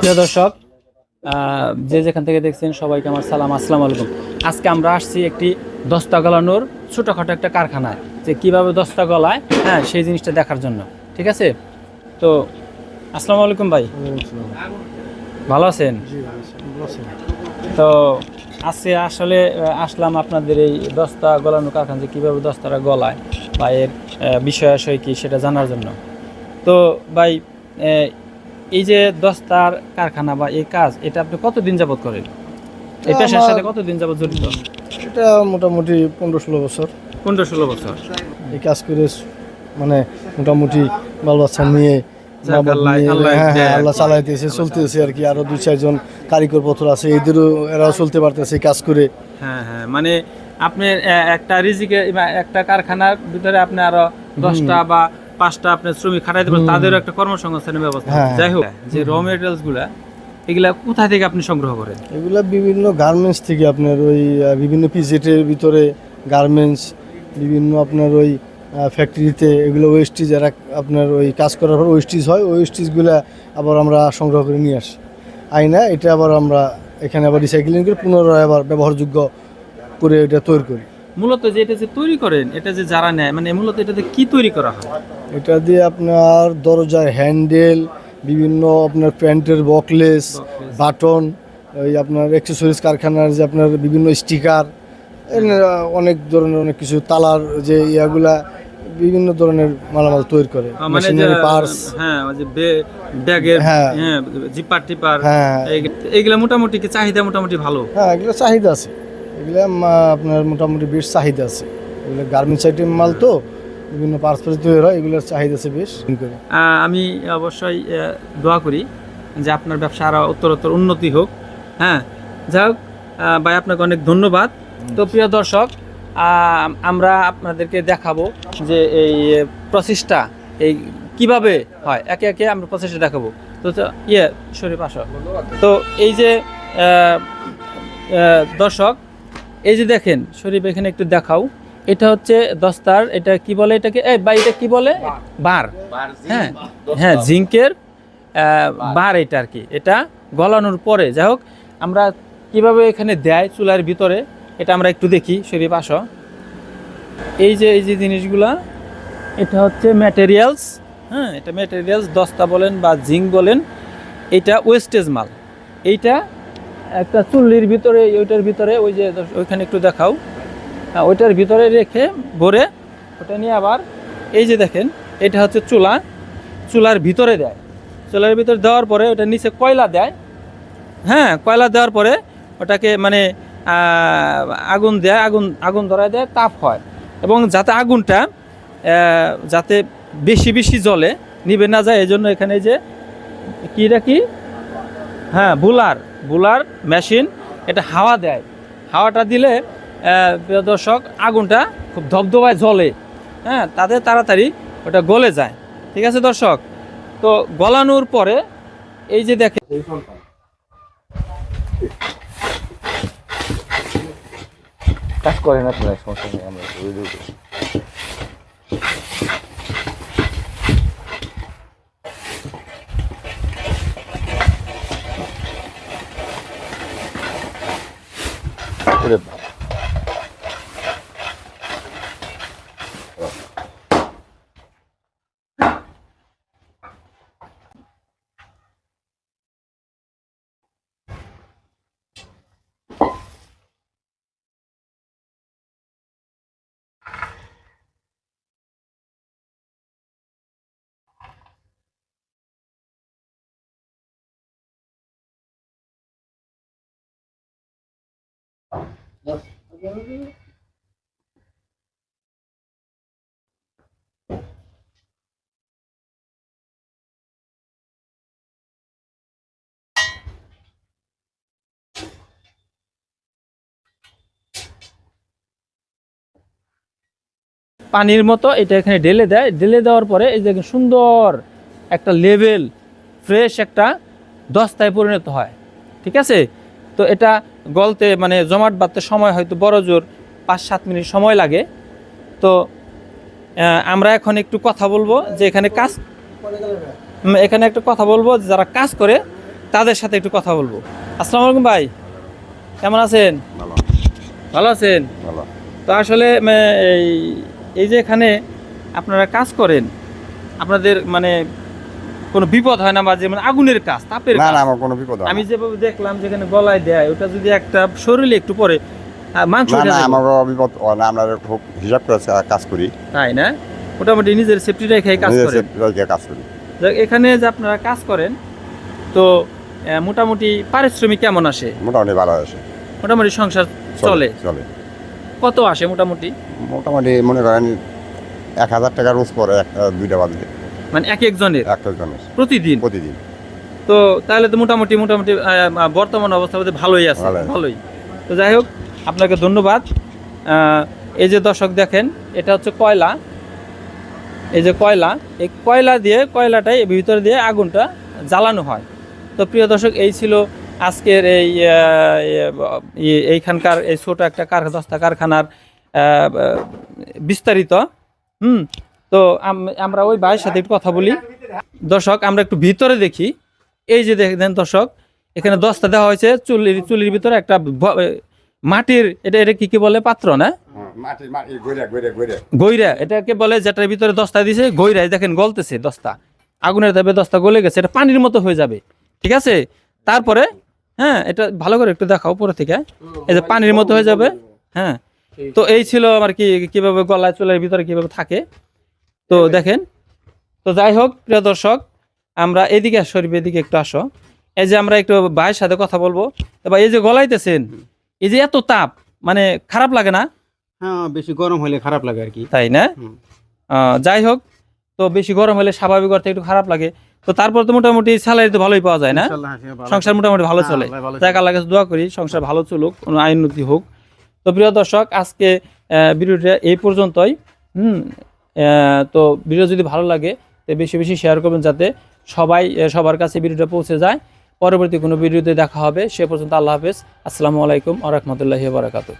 প্রিয় দর্শক যে যেখান থেকে দেখছেন সবাইকে আমার সালাম আসসালামু আলাইকুম। আজকে আমরা আসছি একটি দস্তা গলানোর ছোটোখাটো একটা কারখানায়। যে কীভাবে দস্তা গলায় হ্যাঁ সেই জিনিসটা দেখার জন্য। ঠিক আছে? তো আসসালামু আলাইকুম ভাই। ভালো আছেন? তো আজকে আসলে আসলাম আপনাদের এই দস্তা গলানোর কারখানা যে কীভাবে দস্তাটা গলায় বা এর বিষয় আশয় কি সেটা জানার জন্য। তো ভাই এই যে দস্তার কারখানা বা এই কাজ এটা আপনি কতদিন যাবত করেন? এই পেশার সাথে কতদিন যাবত জড়িত? এটা মোটামুটি পনেরো ষোলো বছর। পনেরো ষোলো বছর। এই কাজ করে মানে মোটামুটি বাল বাচ্চা নিয়ে আল্লাহ- হ্যাঁ হ্যাঁ আল্লাহ চালাইতেছে চলতেছে আর কি। আরও দুই চারজন কারিগর পত্র আছে এদেরও এরাও চলতে পারতেছে কাজ করে। হ্যাঁ হ্যাঁ মানে আপনি একটা রিজিকে একটা কারখানার ভিতরে আপনি আরও দশটা বা পাঁচটা আপনার শ্রমিক খাটাইতে পারেন তাদেরও একটা কর্মসংস্থানের ব্যবস্থা হ্যাঁ। যাই হোক যে র মেটেরিয়ালসগুলা এগুলা কোথা থেকে আপনি সংগ্রহ করেন? এগুলা বিভিন্ন গার্মেন্টস থেকে আপনার ওই বিভিন্ন পিজেটের ভিতরে গার্মেন্টস বিভিন্ন আপনার ওই ফ্যাক্টরিতে এগুলো ওয়েস্টিজ যারা আপনার ওই কাজ করার পর ওয়েস্টিজ হয় ওয়েস্টিজগুলা আবার আমরা সংগ্রহ করে নিয়ে আসি। আইনা এটা আবার আমরা এখানে আবার রিসাইক্লিং করে পুনরায় আবার ব্যবহারযোগ্য করে এটা তৈরি করি। মূলত যে এটা যে তৈরি করেন এটা যে যারা নেয় মানে মূলত এটাতে কি তৈরি করা হয়? এটা দিয়ে আপনার দরজার হ্যান্ডেল বিভিন্ন আপনার প্যান্টের বকলেস বাটন ওই আপনার অ্যাক্সেসরিজ কারখানার যে আপনার বিভিন্ন স্টিকার অনেক ধরনের অনেক কিছু তালার যে ইয়াগুলা বিভিন্ন ধরনের মালামাল তৈরি করে। মানে মেশিনারি পার্স হ্যাঁ যে ব্যাগের হ্যাঁ। হ্যাঁ জিপার টিপার হ্যাঁ। এই- এইগুলা মোটামুটি কি চাহিদা মোটামুটি ভালো? হ্যাঁ এগুলো চাহিদা আছে। এগুলো আপনার মোটামুটি বেশ চাহিদা আছে। এগুলো গার্মেন্টস আইটেম মাল তো বিভিন্ন পার্স পার্স তৈরি হয় এগুলোর চাহিদা আছে বেশ। আমি অবশ্যই দোয়া করি যে আপনার ব্যবসা আরও উত্তরোত্তর উন্নতি হোক। হ্যাঁ যাই হোক ভাই, আপনাকে অনেক ধন্যবাদ। তো প্রিয় দর্শক আমরা আপনাদেরকে দেখাবো যে এই প্রসেসটা এই কীভাবে হয়। একে একে আমরা প্রসেসটা দেখাবো। তো ইয়ে শরীফ, আসো। তো এই যে দর্শক, এই যে দেখেন, শরীফ, এখানে একটু দেখাও। এটা হচ্ছে দস্তার এটা কি বলে এটাকে? এই বা এটা কি বলে? বার। হ্যাঁ হ্যাঁ জিঙ্কের বার। এটা আর কি। এটা গলানোর পরে যাই হোক আমরা কীভাবে এখানে দেয় চুলার ভিতরে এটা আমরা একটু দেখি। শরীফ আসো। এই যে এই যে জিনিসগুলা এটা হচ্ছে ম্যাটেরিয়ালস হ্যাঁ এটা ম্যাটেরিয়ালস দস্তা বলেন বা জিঙ্ক বলেন এটা ওয়েস্টেজ মাল। এইটা একটা চুল্লির ভিতরে ওইটার ভিতরে ওই যে ওইখানে একটু দেখাও। ওইটার ভিতরে রেখে ভরে ওটা নিয়ে আবার এই যে দেখেন, এটা হচ্ছে চুলা। চুলার ভিতরে দেয়। চুলার ভিতরে দেওয়ার পরে ওটা নিচে কয়লা দেয়। হ্যাঁ কয়লা দেওয়ার পরে ওটাকে মানে আগুন দেয়, আগুন আগুন ধরায় দেয়, তাপ হয়। এবং যাতে আগুনটা যাতে বেশি বেশি জলে নিবে না যায় এই জন্য এখানে যে কীটা কি? হ্যাঁ বুলার বুলার মেশিন, এটা হাওয়া দেয়। হাওয়াটা দিলে দর্শক, আগুনটা খুব ধবধবায় জ্বলে। হ্যাঁ তাতে তাড়াতাড়ি ওটা গলে যায়। ঠিক আছে দর্শক? তো গলানোর পরে এই যে দেখে কাজ করে না পানির মতো এটা এখানে ঢেলে দেয়। ঢেলে দেওয়ার পরে এই দেখেন সুন্দর একটা লেভেল ফ্রেশ একটা দস্তায় পরিণত হয়। ঠিক আছে? তো এটা গলতে মানে জমাট বাঁধতে সময় হয়তো বড় জোর পাঁচ সাত মিনিট সময় লাগে। তো আমরা এখন একটু কথা বলব যে এখানে কাজ এখানে একটা কথা বলব যারা কাজ করে তাদের সাথে একটু কথা বলব। আসসালামু আলাইকুম ভাই কেমন আছেন? ভালো। ভালো আছেন? তো আসলে এই এই যে এখানে আপনারা কাজ করেন আপনাদের মানে কোনো বিপদ হয় না বা যে মানে আগুনের কাজ তাপের না না আমার কোনো বিপদ হয় আমি যেভাবে দেখলাম যেখানে গলায় দেয় ওটা যদি একটা শরীরে একটু পরে মাংস না না আমার বিপদ হয় না আমরা খুব হিসাব করে কাজ করি। তাই না? মোটামুটি নিজের সেফটি রেখে কাজ করেন। কাজ করি। এখানে যে আপনারা কাজ করেন তো মোটামুটি পারিশ্রমিক কেমন আসে? মোটামুটি ভালো আসে। মোটামুটি সংসার চলে চলে? কত আসে মোটামুটি? মোটামুটি মনে করেন এক হাজার টাকা রোজ পরে এক আহ, দুইটা বাজলে মানে এক একজনের? একটা জনের প্রতিদিন? প্রতিদিন। তো তাহলে তো মোটামুটি মোটামুটি বর্তমান অবস্থা বোধহয় ভালোই আছে। ভালোই। তো যাই হোক আপনাকে ধন্যবাদ। এই যে দর্শক দেখেন এটা হচ্ছে কয়লা। এই যে কয়লা এই কয়লা দিয়ে কয়লাটাই এর ভিতরে দিয়ে আগুনটা জ্বালানো হয়। তো প্রিয় দর্শক এই ছিল আজকের এই এইখানকার এই ছোট একটা কার দস্তা কারখানার বিস্তারিত। হুম? তো আমরা ওই ভাইয়ের সাথে একটু কথা বলি। দর্শক আমরা একটু ভিতরে দেখি। এই যে দেখেন দর্শক এখানে দশটা দেওয়া হয়েছে চুলির চুলির ভিতরে একটা মাটির এটা এটা কি কি বলে পাত্র না? গড়িয়া গৈরা এটাকে বলে যেটার ভিতরে দস্তা দিছে গৈরা দেখেন গলতেছে দস্তা। আগুনের তাপে দস্তা গলে গেছে এটা পানির মতো হয়ে যাবে। ঠিক আছে? তারপরে হ্যাঁ এটা ভালো করে একটু দেখাও উপরে থেকে। এই যে পানির মতো হয়ে যাবে। হ্যাঁ। তো এই ছিল আমার কি কীভাবে গলায় চুলের ভিতরে কীভাবে থাকে। তো দেখেন। তো যাই হোক প্রিয় দর্শক আমরা এদিকে শরীফ এদিকে একটু আসো। এই যে আমরা একটু ভাইয়ের সাথে কথা বলব। এবার এই যে গলাইতেছেন এই যে এত তাপ মানে খারাপ লাগে না? হ্যাঁ বেশি গরম হলে খারাপ লাগে আর কি। তাই না? যাই হোক তো বেশি গরম হলে স্বাভাবিক অর্থে একটু খারাপ লাগে। তো তারপর তো মোটামুটি স্যালারি তো ভালোই পাওয়া যায় না? হ্যাঁ, সংসার মোটামুটি ভালো হ্যাঁ, চলে। যাক আল্লাহ কাছে দোয়া করি সংসার ভালো চলুক কোনো আইন উন্নতি হোক। তো প্রিয় দর্শক আজকে ভিডিওটা এই পর্যন্তই। হুম তো ভিডিও যদি ভালো লাগে, তো বেশি বেশি শেয়ার করবেন যাতে সবাই সবার কাছে ভিডিওটা পৌঁছে যায়। পরবর্তী কোনো ভিডিওতে দেখা হবে, সে পর্যন্ত আল্লাহ হাফেজ। আসসালামু আলাইকুম আ রহমতুল্লাহি বারাকাতু